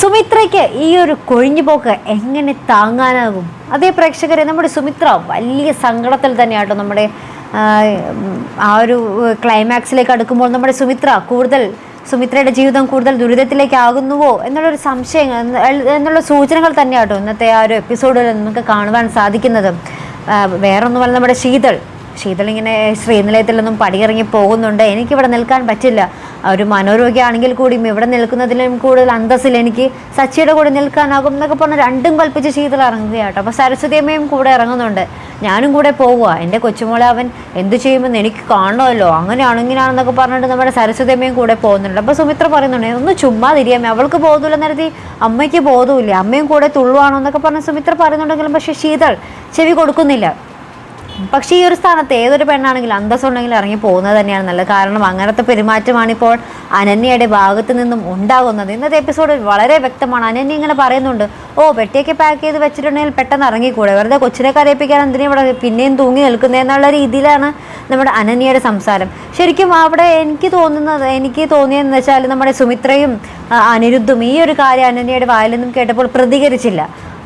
സുമിത്രയ്ക്ക് ഈ ഒരു കൊഴിഞ്ഞുപോക്ക് എങ്ങനെ താങ്ങാനാകും? അതേ പ്രേക്ഷകരെ നമ്മുടെ സുമിത്ര വലിയ സങ്കടത്തിൽ തന്നെയാട്ടോ നമ്മുടെ ആ, ഒരു ക്ലൈമാക്സിലേക്ക് അടുക്കുമ്പോൾ നമ്മുടെ സുമിത്ര കൂടുതൽ സുമിത്രയുടെ ജീവിതം കൂടുതൽ ദുരിതത്തിലേക്കാകുന്നുവോ എന്നുള്ളൊരു സംശയം എന്ന് എന്നുള്ള സൂചനകൾ തന്നെയാട്ടോ ഇന്നത്തെ ആ ഒരു എപ്പിസോഡിൽ നമുക്ക് കാണുവാൻ സാധിക്കുന്നത്. വേറൊന്നുമല്ല നമ്മുടെ ശീതൾ. ഇങ്ങനെ ശ്രീനിലയത്തിൽ നിന്നും പടിയിറങ്ങി പോകുന്നുണ്ട്. എനിക്കിവിടെ നിൽക്കാൻ പറ്റില്ല. ഒരു മനോരോഗ്യമാണെങ്കിൽ കൂടിയും ഇവിടെ നിൽക്കുന്നതിലും കൂടുതൽ അന്തസ്സിൽ എനിക്ക് സച്ചിയുടെ കൂടെ നിൽക്കാനാകും എന്നൊക്കെ പറഞ്ഞ് രണ്ടും കൽപ്പിച്ച് ശീതൾ ഇറങ്ങുകയാട്ടോ. അപ്പോൾ സരസ്വതി അമ്മയും കൂടെ ഇറങ്ങുന്നുണ്ട്. ഞാനും കൂടെ പോവുക എന്റെ കൊച്ചുമോളെ അവൻ എന്ത് ചെയ്യുമെന്ന് എനിക്ക് കാണണമല്ലോ. അങ്ങനെയാണ് ഇങ്ങനെയാണെന്നൊക്കെ പറഞ്ഞിട്ട് നമ്മുടെ സരസ്വതി അമ്മയും കൂടെ പോകുന്നുണ്ട്. അപ്പോൾ സുമിത്ര പറയുന്നുണ്ട് ഒന്ന് ചുമ്മാ തിരിയാമേ. അവൾക്ക് ബോധമില്ല നേരത്തെ അമ്മയ്ക്ക് ബോധമില്ല അമ്മയും കൂടെ തുള്ളുവാണോ? എന്നൊക്കെ പറഞ്ഞ് സുമിത്ര പറയുന്നുണ്ടെങ്കിലും പക്ഷേ ശീതൾ ചെവി കൊടുക്കുന്നില്ല. പക്ഷേ ഈ ഒരു സ്ഥാനത്ത് ഏതൊരു പെണ്ണാണെങ്കിലും അന്തസ്സുണ്ടെങ്കിൽ ഇറങ്ങി പോകുന്നത് തന്നെയാണ് നല്ലത്. കാരണം അങ്ങനത്തെ പെരുമാറ്റമാണ് ഇപ്പോൾ അനന്യയുടെ ഭാഗത്ത് നിന്നും ഉണ്ടാകുന്നത്. ഇന്നത്തെ എപ്പിസോഡിൽ വളരെ വ്യക്തമാണ്. അനന്യ ഇങ്ങനെ പറയുന്നുണ്ട് ഓ പെട്ടിയൊക്കെ പാക്ക് ചെയ്ത് വെച്ചിട്ടുണ്ടെങ്കിൽ പെട്ടെന്ന് ഇറങ്ങിക്കൂടെ? വെറുതെ കൊച്ചിനെ കരയിപ്പിക്കാൻ എന്തിനാ ഇവിടെ പിന്നെയും തൂങ്ങി നിൽക്കുന്നത് എന്നുള്ള രീതിയിലാണ് നമ്മുടെ അനന്യയുടെ സംസാരം. ശരിക്കും അവിടെ എനിക്ക് തോന്നുന്നത് എനിക്ക് തോന്നിയതെന്ന് വെച്ചാൽ നമ്മുടെ സുമിത്രയും അനിരുദ്ധും ഈ ഒരു കാര്യം അനന്യയുടെ വായിൽ നിന്നും കേട്ടപ്പോൾ പ്രതികരിച്ചില്ല.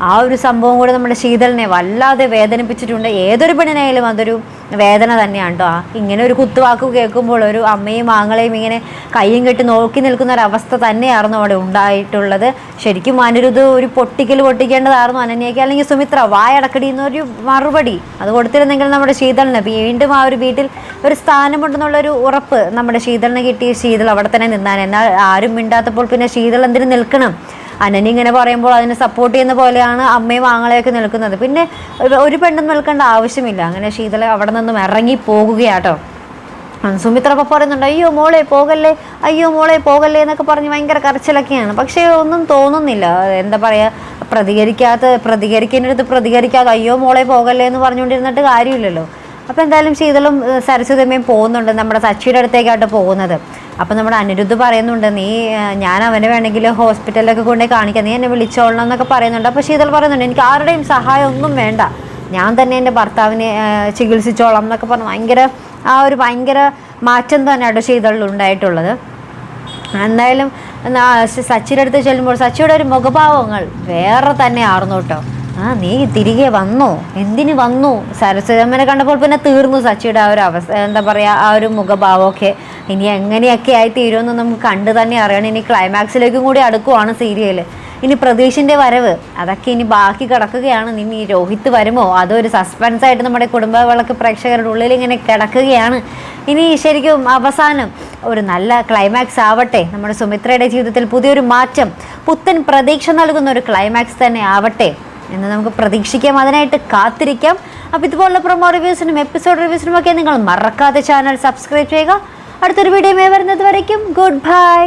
ആ ഒരു സംഭവം കൂടെ നമ്മുടെ ശീതളിനെ വല്ലാതെ വേദനിപ്പിച്ചിട്ടുണ്ട്. ഏതൊരു പെണ്ണിനായാലും അതൊരു വേദന തന്നെയാണ് കേട്ടോ ഇങ്ങനെ ഒരു കുത്തുവാക്ക് കേൾക്കുമ്പോൾ ഒരു അമ്മയും ആങ്ങളെയും ഇങ്ങനെ കൈയും കെട്ടി നോക്കി നിൽക്കുന്ന ഒരു അവസ്ഥ തന്നെയായിരുന്നു അവിടെ ഉണ്ടായിട്ടുള്ളത്. ശരിക്കും അനിരുദ്ധ ഒരു പൊട്ടിക്കൽ പൊട്ടിക്കേണ്ടതായിരുന്നു അനന്യയ്ക്ക്. അല്ലെങ്കിൽ സുമിത്ര വായടക്കടി എന്നൊരു മറുപടി അത് കൊടുത്തിരുന്നെങ്കിൽ നമ്മുടെ ശീതളിന് വീണ്ടും ആ ഒരു വീട്ടിൽ ഒരു സ്ഥാനമുണ്ടെന്നുള്ളൊരു ഉറപ്പ് നമ്മുടെ ശീതളിന് കിട്ടിയ ശീതൾ അവിടെ തന്നെ നിന്നാൻ എന്നാൽ ആരും മിണ്ടാത്തപ്പോൾ പിന്നെ ശീതൾ എന്തിനു നിൽക്കണം? അനനി ഇങ്ങനെ പറയുമ്പോൾ അതിനെ സപ്പോർട്ട് ചെയ്യുന്ന പോലെയാണ് അമ്മയും ആങ്ങളെയൊക്കെ നിൽക്കുന്നത്. പിന്നെ ഒരു- പെണ്ണും നിൽക്കേണ്ട ആവശ്യമില്ല. അങ്ങനെ ശീതള അവിടെ നിന്നും ഇറങ്ങി പോകുകയാട്ടോ. സുമിത്ര അപ്പം പറയുന്നുണ്ട് അയ്യോ മോളെ പോകല്ലേ? അയ്യോ മോളെ പോകല്ലേ? എന്നൊക്കെ പറഞ്ഞ് ഭയങ്കര കരച്ചിലൊക്കെയാണ്. പക്ഷേ ഒന്നും തോന്നുന്നില്ല. എന്താ പറയുക പ്രതികരിക്കാത്ത പ്രതികരിക്കുന്നിടത്ത് പ്രതികരിക്കാതെ അയ്യോ മോളെ പോകല്ലേ? എന്ന് പറഞ്ഞുകൊണ്ടിരുന്നിട്ട് കാര്യമില്ലല്ലോ. അപ്പോൾ എന്തായാലും ശീതളും ഏഹ്, സരസ്വതിയമ്മയും പോകുന്നുണ്ട് നമ്മുടെ സച്ചിയുടെ അടുത്തേക്കായിട്ട് പോകുന്നത്. അപ്പം നമ്മുടെ അനിരുദ്ധ് പറയുന്നുണ്ട് നീ ഞാൻ അവനെ വേണമെങ്കിൽ ഹോസ്പിറ്റലിലൊക്കെ കൊണ്ടുപോയി കാണിക്കാം. നീ എന്നെ വിളിച്ചോളണം എന്നൊക്കെ പറയുന്നുണ്ട്. അപ്പോൾ ശീതൾ പറയുന്നുണ്ട് എനിക്ക് ആരുടെയും സഹായം ഒന്നും വേണ്ട. ഞാൻ തന്നെ എന്റെ ഭർത്താവിനെ ചികിത്സിച്ചോളാം എന്നൊക്കെ പറഞ്ഞ്. ഭയങ്കര ആ ഒരു ഭയങ്കര മാറ്റം തന്നെയാണ് ശീതളിൽ ഉണ്ടായിട്ടുള്ളത്. എന്തായാലും സച്ചിയുടെ അടുത്ത് ചെല്ലുമ്പോൾ സച്ചിയുടെ ഒരു മുഖഭാവങ്ങൾ വേറെ തന്നെ ആർന്നു കേട്ടോ. ആ നീ തിരികെ വന്നോ? എന്തിനു വന്നു? സരസ്വതമ്മനെ കണ്ടപ്പോൾ പിന്നെ തീർന്നു സച്ചിയുടെ ആ ഒരു അവസ്ഥ എന്താ പറയുക ആ ഒരു മുഖഭാവമൊക്കെ. ഇനി എങ്ങനെയൊക്കെ ആയി തീരുമെന്ന് നമുക്ക് കണ്ടു തന്നെ അറിയണം. ഇനി ക്ലൈമാക്സിലേക്കും കൂടി അടുക്കുവാണ് സീരിയൽ ഇനി പ്രതീഷിന്റെ വരവ് അതൊക്കെ ഇനി ബാക്കി കിടക്കുകയാണ്. ഇനി രോഹിത് വരുമോ? അതൊരു സസ്പെൻസ് ആയിട്ട് നമ്മുടെ കുടുംബ വിളക്ക് പ്രേക്ഷകരുടെ ഉള്ളിൽ ഇങ്ങനെ കിടക്കുകയാണ്. ഇനി ശരിക്കും അവസാനം ഒരു നല്ല ക്ലൈമാക്സ് ആവട്ടെ. നമ്മുടെ സുമിത്രയുടെ ജീവിതത്തിൽ പുതിയൊരു മാറ്റം പുത്തൻ പ്രതീക്ഷ നൽകുന്ന ഒരു ക്ലൈമാക്സ് തന്നെ ആവട്ടെ. എന്ന് നമുക്ക് പ്രതീക്ഷിക്കാം. അതിനായിട്ട് കാത്തിരിക്കാം. അപ്പോൾ ഇതുപോലുള്ള പ്രൊമോ റിവ്യൂസിനും എപ്പിസോഡ് റിവ്യൂസിനും ഒക്കെ നിങ്ങൾ മറക്കാതെ ചാനൽ സബ്സ്ക്രൈബ് ചെയ്യുക. അടുത്തൊരു വീഡിയോ മേ വരുന്നത് വരയ്ക്കും. Good bye